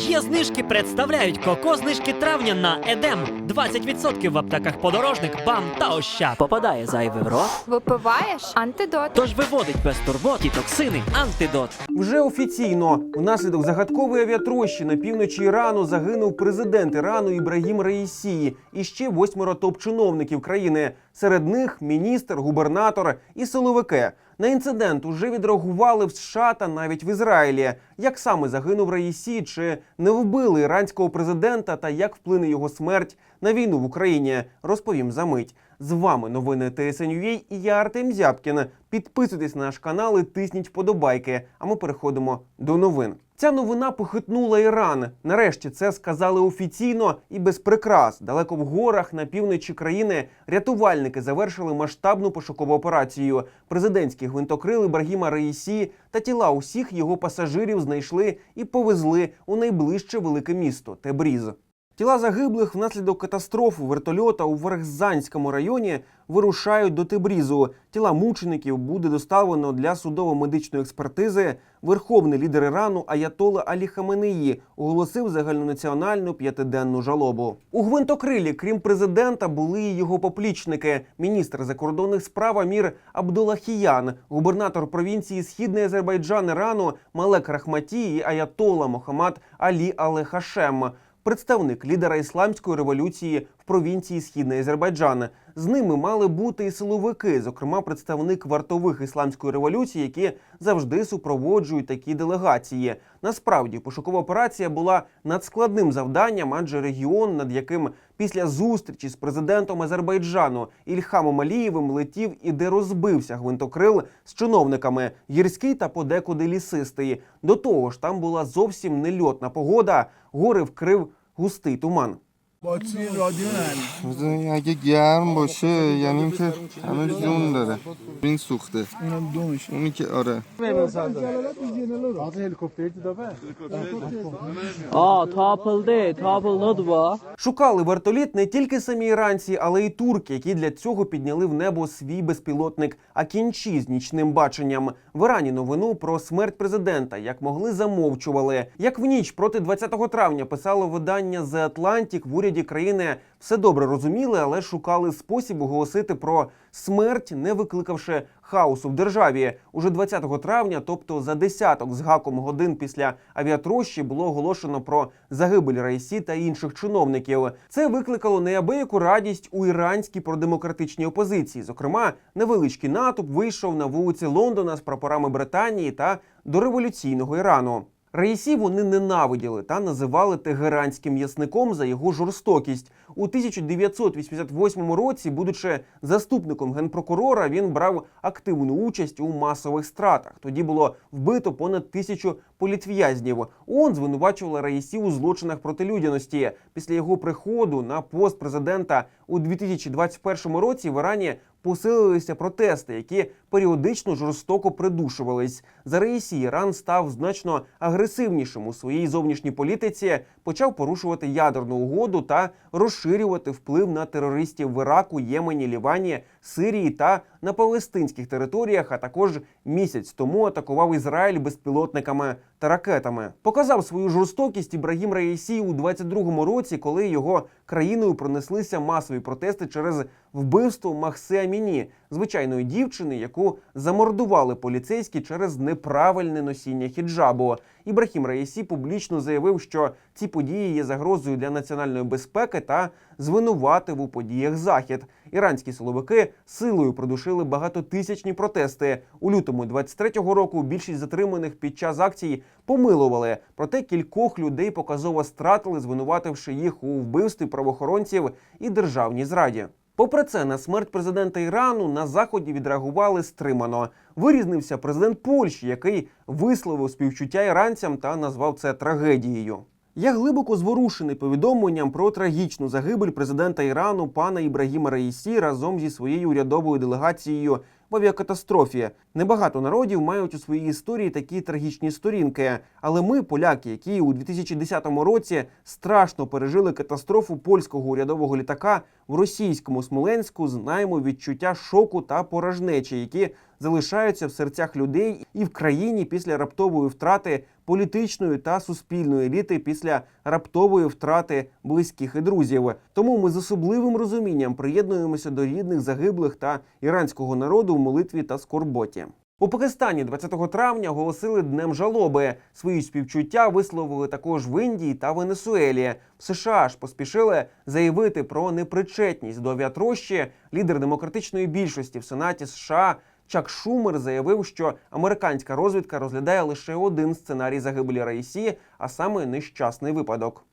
Є знижки представляють коко знижки травня на Едем. 20% в аптеках подорожник, бам та ощад. Попадає зайвий в рот, Випиваєш антидот. тож виводить без турбот і токсини антидот. Вже офіційно внаслідок загадкової авіатрощі на півночі Ірану загинув президент Ірану Ібрагім Раїсі і ще восьмеро топ-чиновників країни. Серед них міністр, губернатор і силовики. На інцидент уже відреагували в США та навіть в Ізраїлі. Як саме загинув Раїсі, чи не вбили іранського президента та як вплине його смерть на війну в Україні, розповім за мить. З вами новини ТСНЮА і я Артем Зябкін. Підписуйтесь на наш канал і тисніть вподобайки. А ми переходимо до новин. Ця новина похитнула Іран. Нарешті це сказали офіційно і без прикрас. Далеко в горах на півночі країни рятувальники завершили масштабну пошукову операцію. Президентські гвинтокрили Брагіма Раїсі та тіла усіх його пасажирів знайшли і повезли у найближче велике місто Тебріз. Тіла загиблих внаслідок катастрофи вертольота у Верхзанському районі вирушають до Тебрізу. Тіла мучеників буде доставлено для судово-медичної експертизи. Верховний лідер Ірану Аятола Алі Хаменеї оголосив загальнонаціональну п'ятиденну жалобу. У гвинтокрилі, крім президента, були і його поплічники: міністр закордонних справ Амір Абдулахіян, губернатор провінції Східний Азербайджан Ірану Малек Рахматі і Аятола Мохаммад Алі Алехашем представник лідера ісламської революції провінції Східний Азербайджан. З ними мали бути і силовики, зокрема представник вартових ісламської революції, які завжди супроводжують такі делегації. Насправді пошукова операція була надскладним завданням, адже регіон, над яким після зустрічі з президентом Азербайджану Ільхамом Алієвим летів і де розбився гвинтокрил з чиновниками гірський та подекуди лісистий. До того ж, там була зовсім нельотна погода. Гори вкрив густий туман. باتری این رادیو نرمی بذاری اگه گرم باشه یعنی که هنوز جون داره این سوخته اونم دومش اونی که آره Aa tapıldı. Tapıldı bu. Шукали вертоліт не тільки самі іранці, але й турки, які для цього підняли в небо свій безпілотник Акінчі з нічним баченням. В Ірані новину про смерть президента як могли замовчували. Як в ніч проти 20 травня писало видання The Atlantic, в уряді країни все добре розуміли, але шукали спосіб оголосити про смерть, не викликавши хаосу в державі. Уже 20 травня, тобто за десяток з гаком годин після авіатрощі, було оголошено про загибель Раїсі та інших чиновників. Це викликало неабияку радість у іранській продемократичній опозиції. Зокрема, невеличкий натовп вийшов на вулиці Лондона з прапорами Британії та дореволюційного Ірану. Раїсі вони ненавиділи та називали тегеранським м'ясником за його жорстокість. У 1988 році, будучи заступником генпрокурора, він брав активну участь у масових стратах. Тоді було вбито понад тисячу політв'язнів. ООН звинувачувала Раїсі у злочинах проти людяності. Після його приходу на пост президента у 2021 році в Ірані посилилися протести, які періодично жорстоко придушувались. За Раїсі Іран став значно агресивнішим у своїй зовнішній політиці, почав порушувати ядерну угоду та розширювати вплив на терористів в Іраку, Ємені, Лівані, Сирії та на палестинських територіях. А також місяць тому атакував Ізраїль безпілотниками та ракетами. Показав свою жорстокість Ібрагім Раїсі у 22-му році, коли його країною пронеслися масові протести через вбивство Махси Аміні, звичайної дівчини, яку замордували поліцейські через неправильне носіння хіджабу. Ібрахім Раїсі публічно заявив, що ці події є загрозою для національної безпеки та звинуватив у подіях захід. Іранські силовики силою придушили багатотисячні протести. У лютому 23-го року більшість затриманих під час акцій помилували. Проте кількох людей показово стратили, звинувативши їх у вбивстві правоохоронців і державній зраді. Попри це, на смерть президента Ірану на заході відреагували стримано. Вирізнився президент Польщі, який висловив співчуття іранцям та назвав це трагедією. Я глибоко зворушений повідомленням про трагічну загибель президента Ірану пана Ібрагіма Раїсі разом зі своєю урядовою делегацією в авіакатастрофі. Небагато народів мають у своїй історії такі трагічні сторінки. Але ми, поляки, які у 2010 році страшно пережили катастрофу польського урядового літака в російському Смоленську, знаємо відчуття шоку та порожнечі, які залишаються в серцях людей і в країні після раптової втрати політичної та суспільної еліти після раптової втрати близьких і друзів. Тому ми з особливим розумінням приєднуємося до рідних загиблих та іранського народу в молитві та скорботі. У Пакистані 20 травня оголосили днем жалоби. Свої співчуття висловили також в Індії та Венесуелі. В США ж поспішили заявити про непричетність до авіатрощі. Лідер демократичної більшості в Сенаті США Чак Шумер заявив, що американська розвідка розглядає лише один сценарій загибелі Раїсі, а саме нещасний випадок.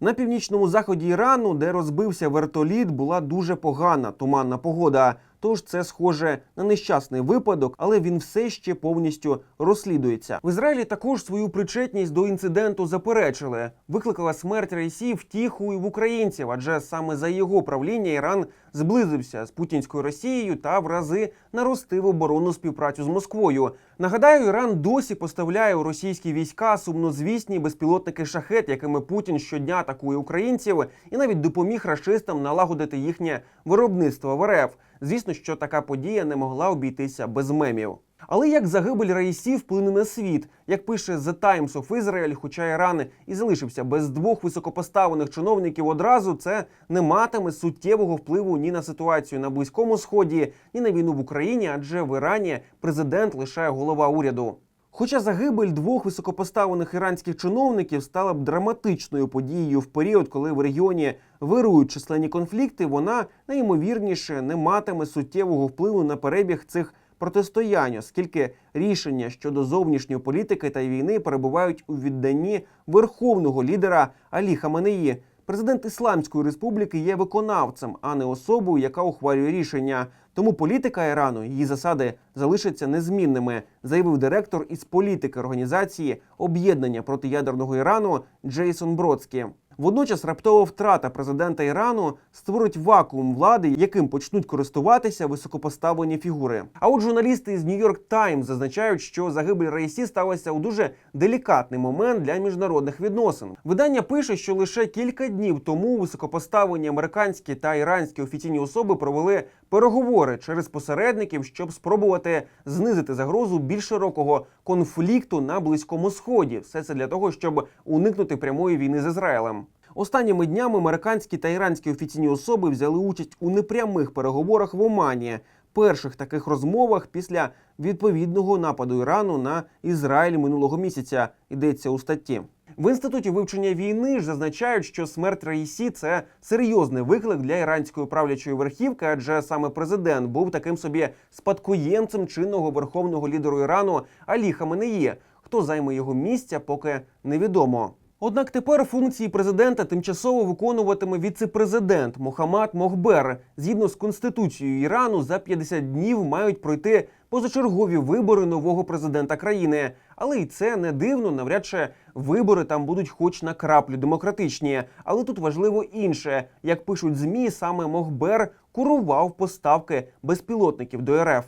На північному заході Ірану, де розбився вертоліт, була дуже погана туманна погода. Тож це схоже на нещасний випадок, але він все ще повністю розслідується. В Ізраїлі також свою причетність до інциденту заперечили. Викликала смерть Рейсі втіху в українців, адже саме за його правління Іран зблизився з путінською Росією та в рази наростив оборонну співпрацю з Москвою. Нагадаю, Іран досі поставляє у російські війська сумнозвісні безпілотники шахет, якими Путін щодня атакує українців, і навіть допоміг рашистам налагодити їхнє виробництво в РФ. Звісно, що така подія не могла обійтися без мемів. Але як загибель Раїсі вплине на світ, як пише The Times of Israel, хоча Іран і залишився без двох високопоставлених чиновників одразу, це не матиме суттєвого впливу ні на ситуацію на близькому сході, ні на війну в Україні, адже в Ірані президент лише голова уряду. Хоча загибель двох високопоставлених іранських чиновників стала б драматичною подією в період, коли в регіоні вирують численні конфлікти, вона найімовірніше не матиме суттєвого впливу на перебіг цих протистоянь, оскільки рішення щодо зовнішньої політики та війни перебувають у відданні верховного лідера Алі Хаменеї. Президент Ісламської республіки є виконавцем, а не особою, яка ухвалює рішення. Тому політика Ірану, її засади залишаться незмінними, заявив директор із політики організації об'єднання проти ядерного Ірану Джейсон Бродський. Водночас раптова втрата президента Ірану створить вакуум влади, яким почнуть користуватися високопоставлені фігури. А от журналісти з Нью-Йорк Таймс зазначають, що загибель Раїсі сталася у дуже делікатний момент для міжнародних відносин. Видання пише, що лише кілька днів тому високопоставлені американські та іранські офіційні особи провели переговори через посередників, щоб спробувати знизити загрозу більш широкого конфлікту на близькому сході. Все це для того, щоб уникнути прямої війни з Ізраїлем. Останніми днями американські та іранські офіційні особи взяли участь у непрямих переговорах в Омані. Перших таких розмовах після відповідного нападу Ірану на Ізраїль минулого місяця йдеться у статті. В інституті вивчення війни ж зазначають, що смерть Раїсі це серйозний виклик для іранської правлячої верхівки, адже саме президент був таким собі спадкоємцем чинного верховного лідеру Ірану Алі Хаменеї. Хто займе його місця, поки невідомо. Однак тепер функції президента тимчасово виконуватиме віце-президент Мохаммад Мохбер. Згідно з конституцією Ірану, за 50 днів мають пройти позачергові вибори нового президента країни. Але й це не дивно. Навряд чи вибори там будуть хоч на краплю демократичні. Але тут важливо інше, як пишуть змі, саме Мохбер курував поставки безпілотників до РФ.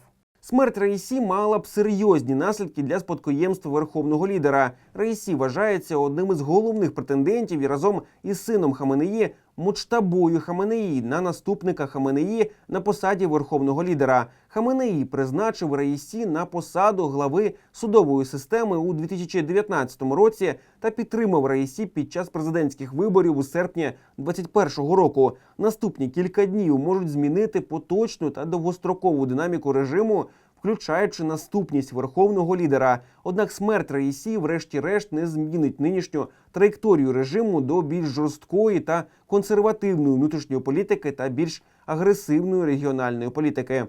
Смерть Раїсі мала б серйозні наслідки для спадкоємства верховного лідера. Раїсі вважається одним із головних претендентів і разом із сином Хаменеї Мочтабою Хаменеї на наступника Хаменеї на посаді верховного лідера. Хаменеї призначив Раїсі на посаду глави судової системи у 2019 році та підтримав Раїсі під час президентських виборів у серпні 2021 року. Наступні кілька днів можуть змінити поточну та довгострокову динаміку режиму включаючи наступність верховного лідера. Однак смерть Раїсі, врешті-решт, не змінить нинішню траєкторію режиму до більш жорсткої та консервативної внутрішньої політики та більш агресивної регіональної політики.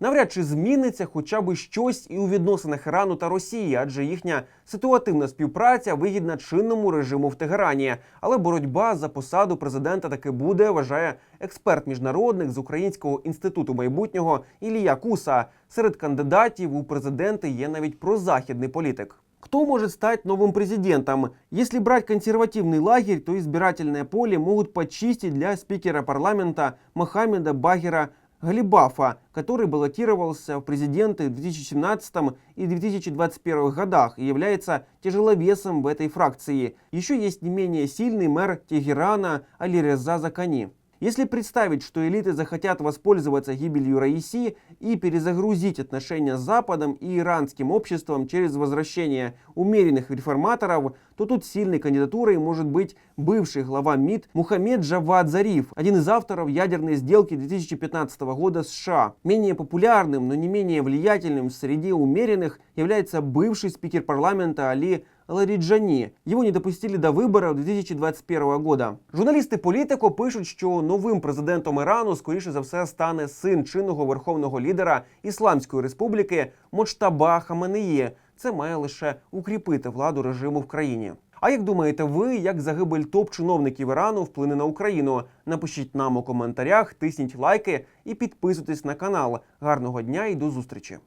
Навряд чи зміниться хоча б щось і у відносинах Ірану та Росії, адже їхня ситуативна співпраця вигідна чинному режиму в Тегерані. Але боротьба за посаду президента таки буде, вважає експерт міжнародник з Українського інституту майбутнього Ілія Куса. Серед кандидатів у президенти є навіть прозахідний політик. Кто может стать новым президентом? Если брать консервативный лагерь, то избирательное поле могут почистить для спикера парламента Мохаммеда Багера Галибафа, который баллотировался в президенты в 2017 и 2021 годах и является тяжеловесом в этой фракции. Еще есть не менее сильный мэр Тегерана Алиреза Закани. Если представить, что элиты захотят воспользоваться гибелью Раиси и перезагрузить отношения с Западом и иранским обществом через возвращение умеренных реформаторов, то тут сильной кандидатурой может быть бывший глава МИД Мухаммед Джавад Зариф, один из авторов ядерной сделки 2015 года США. Менее популярным, но не менее влиятельным в среде умеренных является бывший спикер парламента Али Ларіджані. Його не допустили до виборів 2021 года. Журналісти політико пишуть, що новим президентом Ірану, скоріше за все, стане син чинного верховного лідера Ісламської республіки Моджтаба Хаменеї. Це має лише укріпити владу режиму в країні. А як думаєте ви, як загибель топ-чиновників Ірану вплине на Україну? Напишіть нам у коментарях, тисніть лайки і підписуйтесь на канал. Гарного дня і до зустрічі!